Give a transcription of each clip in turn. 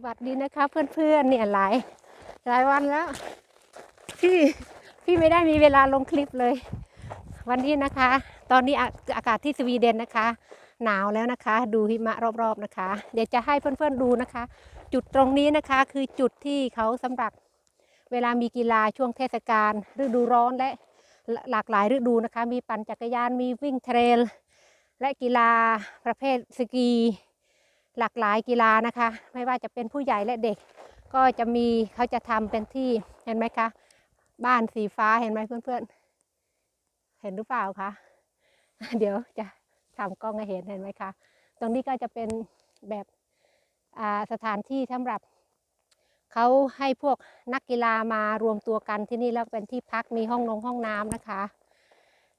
สวัสดีนะคะเพื่อนๆเนี่ยหลายหลายวันแล้วพี่พี่ไม่ได้มีเวลาลงคลิปเลย วันนี้นะคะ ตอนนี้อาอากาศที่สวีเดนนะคะ หนาวแล้วนะคะ ดูหิมะรอบๆนะคะ เดี๋ยวจะให้เพื่อนๆดูนะคะ จุดตรงนี้นะคะคือจุดที่เขาสำหรับเวลามีกีฬาช่วงเทศกาลฤดูร้อนและหลากหลายฤดูนะคะ มีปั่นจักรยานมีวิ่งเทรล และกีฬาประเภทสกี หลากหลายกีฬานะคะ ไม่ว่าจะเป็นผู้ใหญ่และเด็ก ก็จะมีเขาจะทำเป็นที่เห็นไหมคะ บ้านสีฟ้าเห็นไหมเพื่อนๆ เห็นหรือเปล่าคะเดี๋ยวจะทำกล้องให้เห็นเห็นไหมคะตรงนี้ก็จะเป็นแบบสถานที่สำหรับเขาให้พวกนักกีฬามารวมตัวกันที่นี่แล้วเป็นที่พักมีห้องนงห้องน้ำนะคะ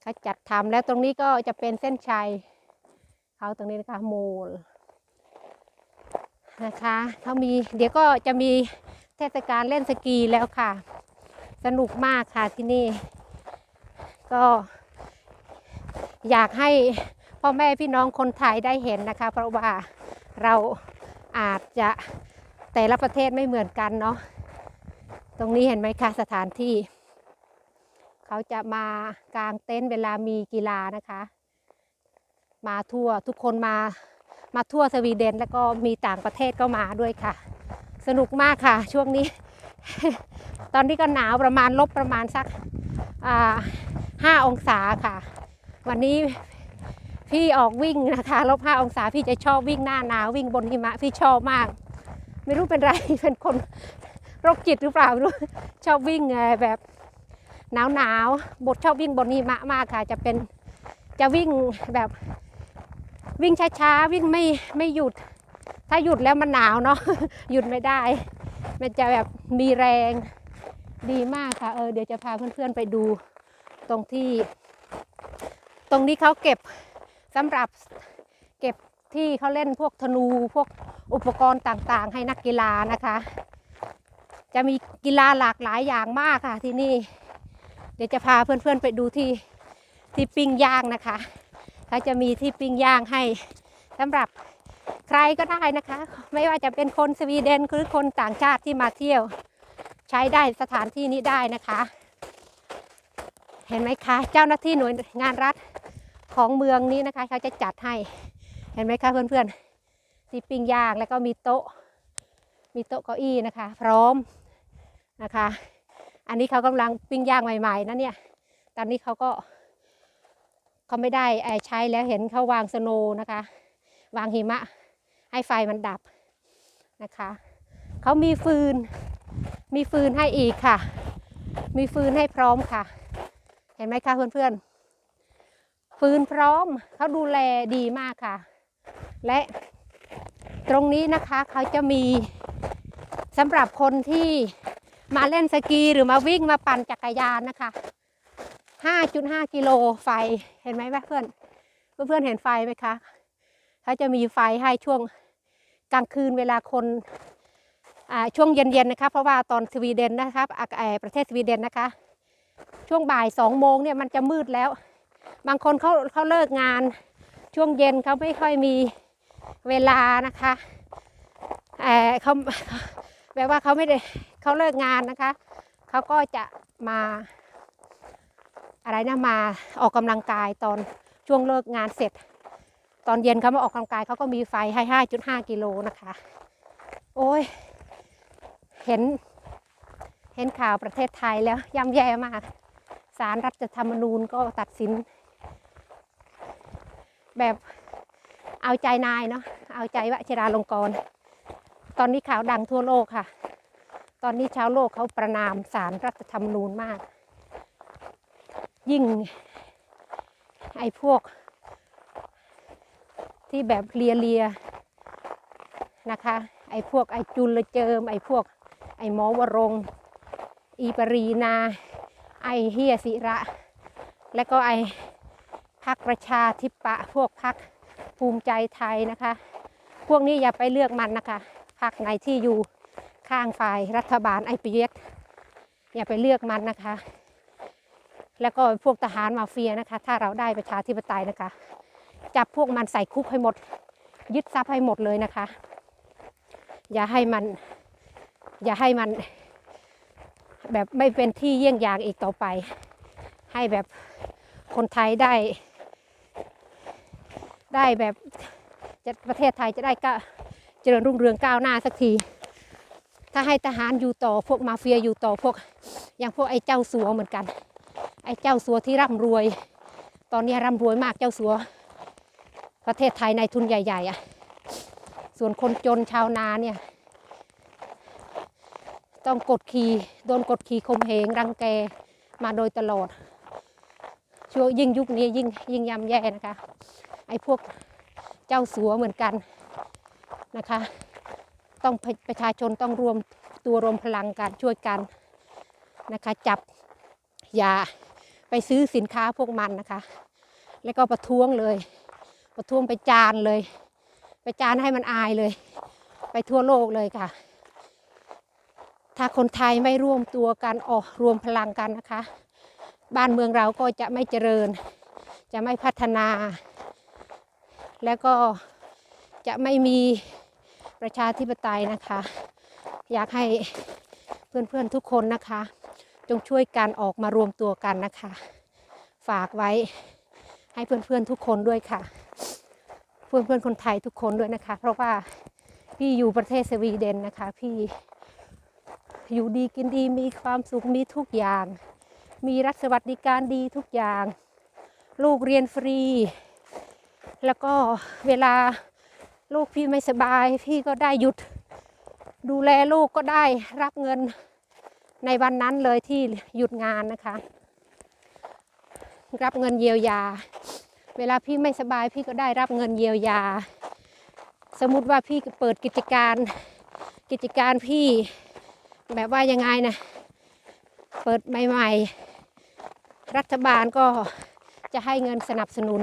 เขาจัดทำแล้วตรงนี้ก็จะเป็นเส้นชัยเขาตรงนี้นะคะโมล นะคะเขามีเดี๋ยวก็จะมีเทศกาลเล่นสกีแล้วค่ะ สนุกมากค่ะที่นี่ ก็ อยากให้พ่อแม่พี่น้องคนไทยได้เห็นนะคะ เพราะว่าเราอาจจะแต่ละประเทศไม่เหมือนกันเนาะตรงนี้เห็นไหมคะสถานที่ เขาจะมากางเต็นท์เวลามีกีฬานะคะ มาทั่วทุกคนมา มาทั่วสวีเดน แล้วก็มีต่างประเทศก็มาด้วยค่ะ สนุกมากค่ะ ช่วงนี้ ตอนนี้ก็หนาวประมาณลบประมาณสักห้าองศาค่ะ วันนี้พี่ออกวิ่งนะคะลบห้าองศาพี่จะชอบวิ่งหน้าหนาววิ่งบนหิมะพี่ชอบมาก ไม่รู้เป็นไรเป็นคนโรคจิตหรือเปล่าไม่รู้ชอบวิ่งไงแบบหนาวหนาวบทชอบวิ่งบนหิมะมากค่ะ จะเป็นจะวิ่งแบบ วิ่งช้าๆ วิ่งไม่ไม่หยุด ถ้าหยุดแล้วมันหนาวเนาะหยุดไม่ได้ มันจะแบบมีแรงดีมากค่ะ เออเดี๋ยวจะพาเพื่อนๆไปดูตรงที่ ตรงนี้เขาเก็บสำหรับเก็บที่เขาเล่นพวกธนูพวกอุปกรณ์ต่างๆ ให้นักกีฬานะคะ จะมีกีฬาหลากหลายอย่างมากค่ะที่นี่ เดี๋ยวจะพาเพื่อนๆไปดูที่ที่ปิ้งย่างนะคะ เขาจะมีที่ปิ้งย่างให้สำหรับใครก็ได้นะคะ ไม่ว่าจะเป็นคนสวีเดนหรือคนต่างชาติที่มาเที่ยว ใช้ได้สถานที่นี้ได้นะคะ เห็นไหมคะเจ้าหน้าที่หน่วยงานรัฐของเมืองนี้นะคะ เขาจะจัดให้เห็นไหมคะเพื่อนๆที่ปิ้งย่างแล้วก็มีโต๊ะ มีโต๊ะเก้าอี้นะคะ พร้อมนะคะ อันนี้เขากำลังปิ้งย่างใหม่ๆนะเนี่ยตอนนี้เขาก็ เขาไม่ได้เอ่อใช้แล้วเห็นเขาวางสโนนะคะ วางหิมะให้ไฟมันดับนะคะเขามีฟืน มีฟืนให้อีกค่ะ มีฟืนให้พร้อมค่ะ เห็นไหมคะเพื่อนๆ ฟืนพร้อมเขาดูแลดีมากค่ะ และตรงนี้นะคะเขาจะมีสำหรับคนที่มาเล่นสกีหรือมาวิ่งมาปั่นจักรยานนะคะ 5.5 กิโลไฟเห็นไหมเพื่อนเพื่อนเห็นไฟไหมคะเขาจะมีไฟให้ช่วงกลางคืนเวลาคนช่วงเย็นๆนะคะเพราะว่าตอนสวีเดนนะครับประเทศสวีเดนนะคะ ช่วงบ่ายสองโมงเนี่ยมันจะมืดแล้ว บางคนเขาเขาเลิกงาน ช่วงเย็นเขาไม่ค่อยมีเวลานะคะเอ่อเขาแบบว่าเขาไม่ได้เขาเลิกงานนะคะเขาก็จะมา อะไรนะมาออกกำลังกายตอนช่วงเลิกงานเสร็จ ตอนเย็นเขามาออกกำลังกายเขาก็มีไฟให้5.5กิโลนะคะ โอ้ยเห็นเห็นข่าวประเทศไทยแล้วย่ำแย่มากสารรัฐธรรมนูญก็ตัดสิน แบบเอาใจนายเนาะเอาใจวชิราลงกรณ์ตอนนี้ข่าวดังทั่วโลกค่ะ ตอนนี้ชาวโลกเขาประนามสารรัฐธรรมนูญมาก ยิ่ง ไอ้พวก ที่แบบเลียเลียๆนะคะ ไอ้พวกไอ้จุลเจิม ไอ้พวก ไอ้หมอวรงอีปรีนา ไอ้เฮียศิระ แล้วก็ไอ้พักประชาธิปะพวกพักภูมิใจไทยนะคะ พวกนี้อย่าไปเลือกมันนะคะพักไหนที่อยู่ข้างฝ่ายรัฐบาลไอปีเยกอย่าไปเลือกมันนะคะ แล้วก็พวกทหารมาเฟียนะคะ ถ้าเราได้ประชาธิปไตยนะคะ จับพวกมันใส่คุกให้หมด ยึดทรัพย์ให้หมดเลยนะคะ อย่าให้มัน อย่าให้มัน แบบไม่เป็นที่เยี่ยงอย่างอีกต่อไป ให้แบบคนไทยได้ ได้แบบจะประเทศไทยจะได้ก็เจริญรุ่งเรืองก้าวหน้าสักที ถ้าให้ทหารอยู่ต่อพวกมาเฟียอยู่ต่อพวกอย่างพวกไอ้เจ้าสัวเหมือนกัน ไอ้เจ้าสัวที่ร่ำรวย ตอนนี้ร่ำรวยมากเจ้าสัว ประเทศไทยในทุนใหญ่ ๆอะ ส่วนคนจนชาวนาเนี่ย ต้องกดขี่โดนกดขี่ข่มเหงรังแกมาโดยตลอดช่วงยิ่งยุคนี้ยิ่งยิ่งยำแย่นะคะ ไอ้พวกเจ้าสัวเหมือนกันนะคะ ต้องประชาชนต้องรวมตัวรวมพลังกันช่วยกันนะคะ จับยา ไปซื้อสินค้าพวกมันนะคะ แล้วก็ประท้วงเลย ประท้วงไปจานเลย ไปจานให้มันอายเลย ไปทั่วโลกเลยค่ะ ถ้าคนไทยไม่ร่วมตัวกันออกรวมพลังกันนะคะ บ้านเมืองเราก็จะไม่เจริญ จะไม่พัฒนา แล้วก็จะไม่มีประชาธิปไตยนะคะ อยากให้เพื่อนๆทุกคนนะคะ จงช่วยกันออกมารวมตัวกันนะคะ ฝากไว้ให้เพื่อนๆทุกคนด้วยค่ะ เพื่อนๆคนไทยทุกคนด้วยนะคะ เพราะว่าพี่อยู่ประเทศสวีเดนนะคะ พี่อยู่ดีกินดีมีความสุขมีทุกอย่าง มีรัฐสวัสดิการดีทุกอย่าง ลูกเรียนฟรี แล้วก็เวลาลูกพี่ไม่สบาย พี่ก็ได้หยุด ดูแลลูกก็ได้รับเงิน ในวันนั้นเลยที่หยุดงานนะคะ รับเงินเยียวยา เวลาพี่ไม่สบายพี่ก็ได้รับเงินเยียวยา สมมุติว่าพี่เปิดกิจการกิจการพี่แบบว่ายังไงนะเปิดใหม่ ๆ รัฐบาลก็จะให้เงินสนับสนุน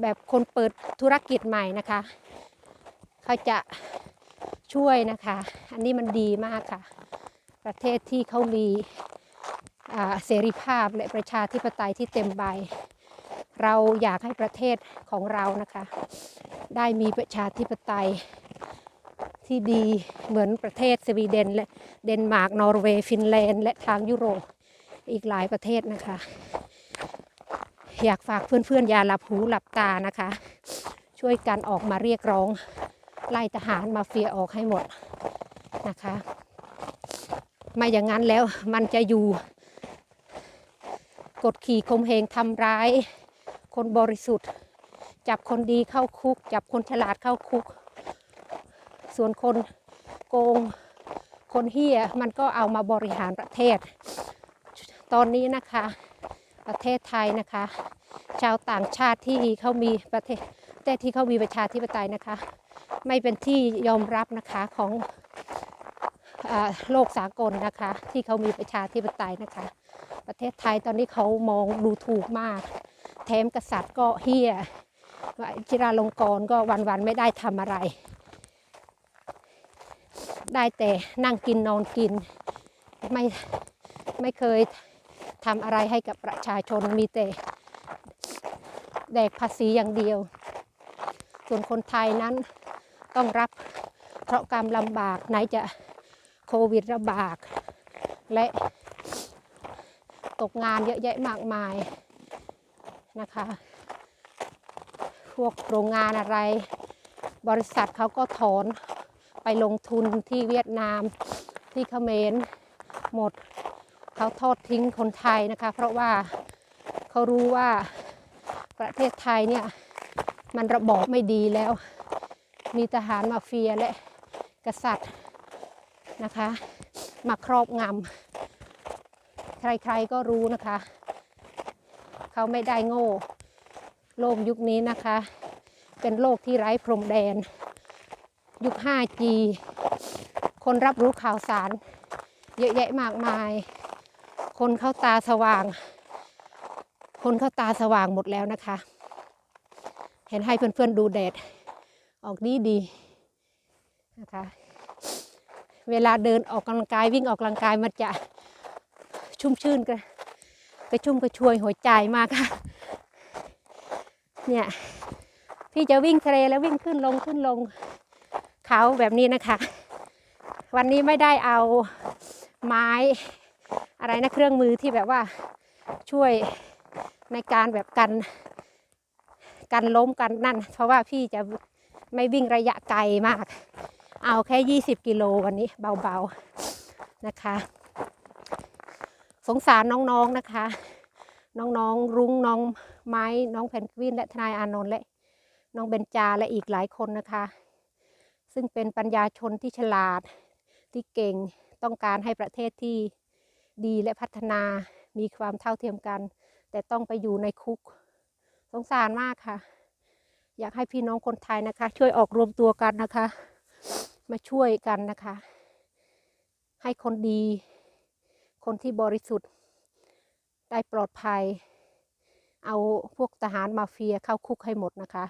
แบบคนเปิดธุรกิจใหม่นะคะ เขาจะช่วยนะคะ อันนี้มันดีมากค่ะ ประเทศที่เขามีเสรีภาพและประชาธิปไตยที่เต็มใบ เราอยากให้ประเทศของเรานะคะ ได้มีประชาธิปไตยที่ดีเหมือนประเทศสวีเดนและเดนมาร์กนอร์เวย์ฟินแลนด์และทางยุโรปอีกหลายประเทศนะคะ อยากฝากเพื่อนๆอย่าหลับหูหลับตานะคะ ช่วยกันออกมาเรียกร้องไล่ทหารมาเฟียออกให้หมดนะคะ ไม่อย่างนั้นแล้วมันจะอยู่ กดขี่ข่มเหงทำร้าย คนบริสุทธิ์ จับคนดีเข้าคุก จับคนฉลาดเข้าคุก ส่วนคนโกงคนเฮียมันก็เอามาบริหารประเทศ ตอนนี้นะคะประเทศไทยนะคะ ชาวต่างชาติที่เขามีประเทศประเทศที่เขามีประชาธิปไตยนะคะ ไม่เป็นที่ยอมรับนะคะของ โลกสากลนะคะ ที่เขามีประชาธิปไตยนะคะ ประเทศไทยตอนนี้เขามองดูถูกมาก แถมกษัตริย์ก็เฮียว่าจิราลงกรณ์ก็วันๆไม่ได้ทำอะไร ได้แต่นั่งกินนอนกิน ไม่ไม่เคยทำอะไรให้กับประชาชนมีแต่แดกภาษีอย่างเดียว ส่วนคนไทยนั้นต้องรับเพราะกรรมลำบากไหนจะ โควิดระบาดและตกงานเยอะแยะมากมายนะคะ พวกโรงงานอะไร บริษัทเขาก็ถอนไปลงทุนที่เวียดนามที่เขมรหมดเขาทอดทิ้งคนไทยนะคะ เพราะว่าเขารู้ว่าประเทศไทยเนี่ยมันระบอบไม่ดีแล้ว มีทหารมาเฟียและกษัตริย์ นะคะ มาครอบงำใครๆก็รู้นะคะ เขาไม่ได้โง่ โลกยุคนี้นะคะ เป็นโลกที่ไร้พรมแดน ยุค 5G คนรับรู้ข่าวสาร เยอะแยะมากมาย คนเข้าตาสว่าง คนเข้าตาสว่างหมดแล้วนะคะ เห็นให้เพื่อนๆดูแดดออกดีดีนะคะ เวลาเดินออกกำลังกายวิ่งออกกำลังกายมันจะชุ่มชื่นกระกระชุ่มกระชวยหัวใจมากค่ะเนี่ยพี่จะวิ่งทะเลแล้ววิ่งขึ้นลงขึ้นลงเขาแบบนี้นะคะ วันนี้ไม่ได้เอาไม้อะไรนะเครื่องมือที่แบบว่าช่วยในการแบบกันกันล้มกันนั่น เพราะว่าพี่จะไม่วิ่งระยะไกลมาก เอาแค่ 20 กิโลวันนี้เบาๆนะคะ สงสารน้องๆนะคะ น้องๆ รุ้งน้องไม้ น้องแพนกวินและทนายอานนท์และ น้องเบนจาและอีกหลายคนนะคะ ซึ่งเป็นปัญญาชนที่ฉลาดที่เก่งต้องการให้ประเทศที่ดีและพัฒนามีความเท่าเทียมกัน แต่ต้องไปอยู่ในคุก สงสารมากค่ะ อยากให้พี่น้องคนไทยนะคะ ช่วยออกรวมตัวกันนะคะ มาช่วยกันนะคะ ให้คนดี คนที่บริสุทธิ์ ได้ปลอดภัย เอาพวกทหารมาเฟียเข้าคุกให้หมดนะคะ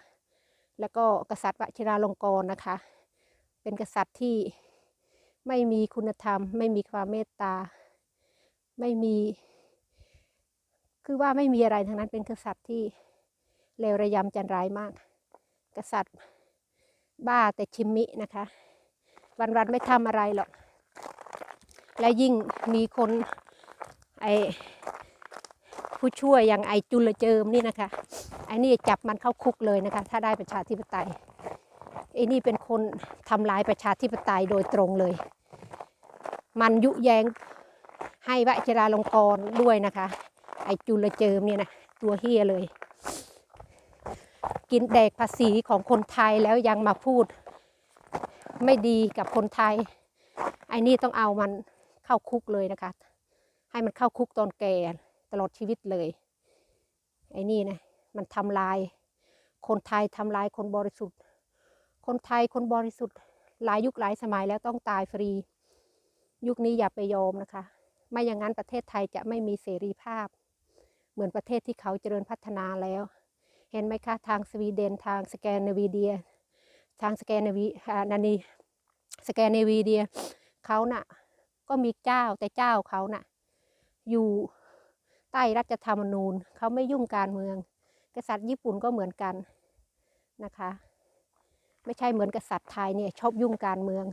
แล้วก็กษัตริย์วชิราลงกรณ์นะคะ เป็นกษัตริย์ที่ไม่มีคุณธรรม ไม่มีความเมตตา ไม่มี คือว่าไม่มีอะไรทั้งนั้นเป็นกษัตริย์ที่เลวระยำจันไรายมาก กษัตริย์ บ้าแต่ชิมมินะคะ วันๆไม่ทำอะไรหรอก และยิ่งมีคนไอผู้ช่วยอย่างไอจุลเจิมนี่นะคะไอนี่จับมันเข้าคุกเลยนะคะ ถ้าได้ประชาธิปไตยไอนี่เป็นคนทำลายประชาธิปไตยโดยตรงเลย มันยุแยงให้วชิราลงกรณ์ด้วยนะคะ ไอจุลเจิมเนี่ยนะตัวเฮียเลย กินแดกภาษีของคนไทยแล้วยังมาพูด ไม่ดีกับคนไทย ไอ้นี่ต้องเอามันเข้าคุกเลยนะคะ ให้มันเข้าคุกตอนแก่ตลอดชีวิตเลย ไอ้นี่นะมันทำลาย คนไทยทำลายคนบริสุทธิ์ คนไทยคนบริสุทธิ์หลายยุคหลายสมัยแล้วต้องตายฟรี ยุคนี้อย่าไปยอมนะคะ ไม่อย่างนั้นประเทศไทยจะไม่มีเสรีภาพ เหมือนประเทศที่เขาเจริญพัฒนาแล้ว เห็นไหมคะทางสวีเดนทางสแกนดิเนเวีย ทางสแกนดิเวียอ่านันนีสแกนดิเวียเขาน่ะก็มีเจ้าแต่เจ้าเขาน่ะอยู่ใต้รัฐธรรมนูญเขาไม่ยุ่งการเมือง กษัตริย์ญี่ปุ่นก็เหมือนกันนะคะ ไม่ใช่เหมือนกษัตริย์ไทยเนี่ยชอบยุ่งการเมือง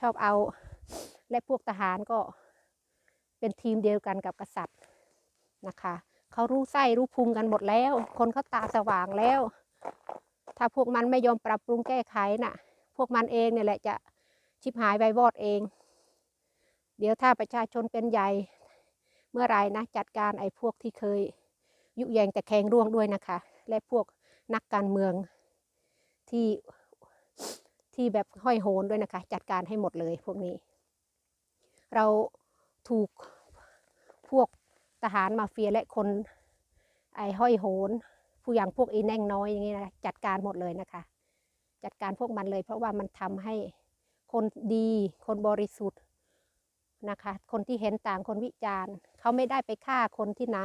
ชอบเอาและพวกทหารก็เป็นทีมเดียวกันกับกษัตริย์นะคะ เขารู้ไส้รู้พุงกันหมดแล้ว คนเขาตาสว่างแล้ว ถ้าพวกมันไม่ยอมปรับปรุงแก้ไขน่ะ พวกมันเองเนี่ยแหละจะชิบหายไปวอดเอง เดี๋ยวถ้าประชาชนเป็นใหญ่เมื่อไรนะจัดการไอ้พวกที่เคย ยุแยงแต่แขงร่วงด้วยนะคะ และพวกนักการเมืองที่ที่แบบห้อยโหนด้วยนะคะ จัดการให้หมดเลยพวกนี้ เราถูกพวก ทหารมาเฟียและคนไอ้ห้อยโหน ผู้อย่างพวกอีแน่งน้อยอย่างนี้นะจัดการหมดเลยนะคะ จัดการพวกมันเลย เพราะว่ามันทำให้คนดีคนบริสุทธิ์นะคะ คนที่เห็นต่างคนวิจารณ์ เขาไม่ได้ไปฆ่าคนที่ไหน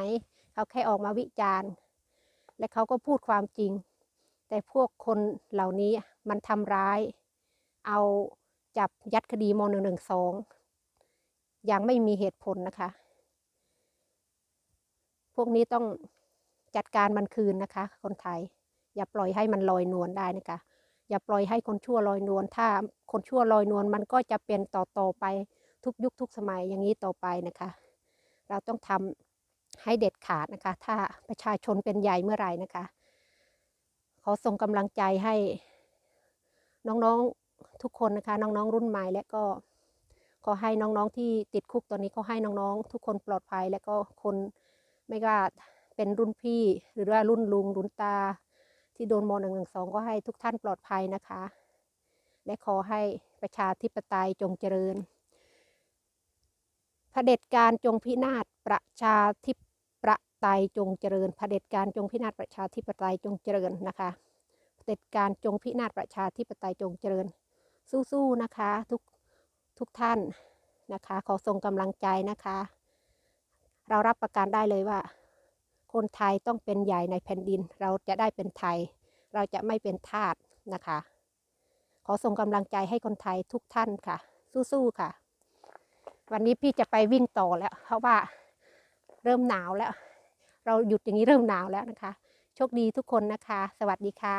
เขาแค่ออกมาวิจารณ์ และเขาก็พูดความจริง แต่พวกคนเหล่านี้มันทำร้าย เอาจับยัดคดีมหนึ่งหนึ่งสองย่างไม่มีเหตุผลนะคะ วกนี้ต้องจัดการมันคืนนะคะ คนไทย อย่าปล่อยให้มันลอยนวลได้นะคะ อย่าปล่อยให้คนชั่วลอยนวลถ้าคนชั่วลอยนวลมันก็จะเป็นต่อต่อไปทุกยุคทุกสมัยอย่างนี้ต่อไปนะคะ เราต้องทำให้เด็ดขาดนะคะ ถ้าประชาชนเป็นใหญ่เมื่อไหร่นะคะขอส่งกำลังใจให้น้องๆทุกคนนะคะ น้องๆรุ่นใหม่และก็ขอให้น้องๆที่ติดคุกตอนนี้ขอให้น้องๆ ทุกคนปลอดภัยและก็คน ไม่ว่าเป็นรุ่นพี่ หรือว่ารุ่นลุงรุ่นตา ที่โดนมหนึ่งหนึ่งสองก็ให้ทุกท่านปลอดภัยนะคะ และขอให้ประชาธิปไตยจงเจริญเผด็จการจงพินาศประชาธิปไตยจงเจริญเผด็จการจงพินาศประชาธิปไตยจงเจริญนะคะเผด็จการจงพินาศประชาธิปไตยจงเจริญ สู้ๆนะคะทุกทุกท่านนะคะ ขอส่งกำลังใจนะคะ เรารับประกันได้เลยว่า คนไทยต้องเป็นใหญ่ในแผ่นดิน เราจะได้เป็นไทย เราจะไม่เป็นทาสนะคะ ขอส่งกำลังใจให้คนไทยทุกท่านค่ะ สู้ๆค่ะ วันนี้พี่จะไปวิ่งต่อแล้ว เพราะว่าเริ่มหนาวแล้ว เราหยุดอย่างนี้เริ่มหนาวแล้วนะคะ โชคดีทุกคนนะคะ สวัสดีค่ะ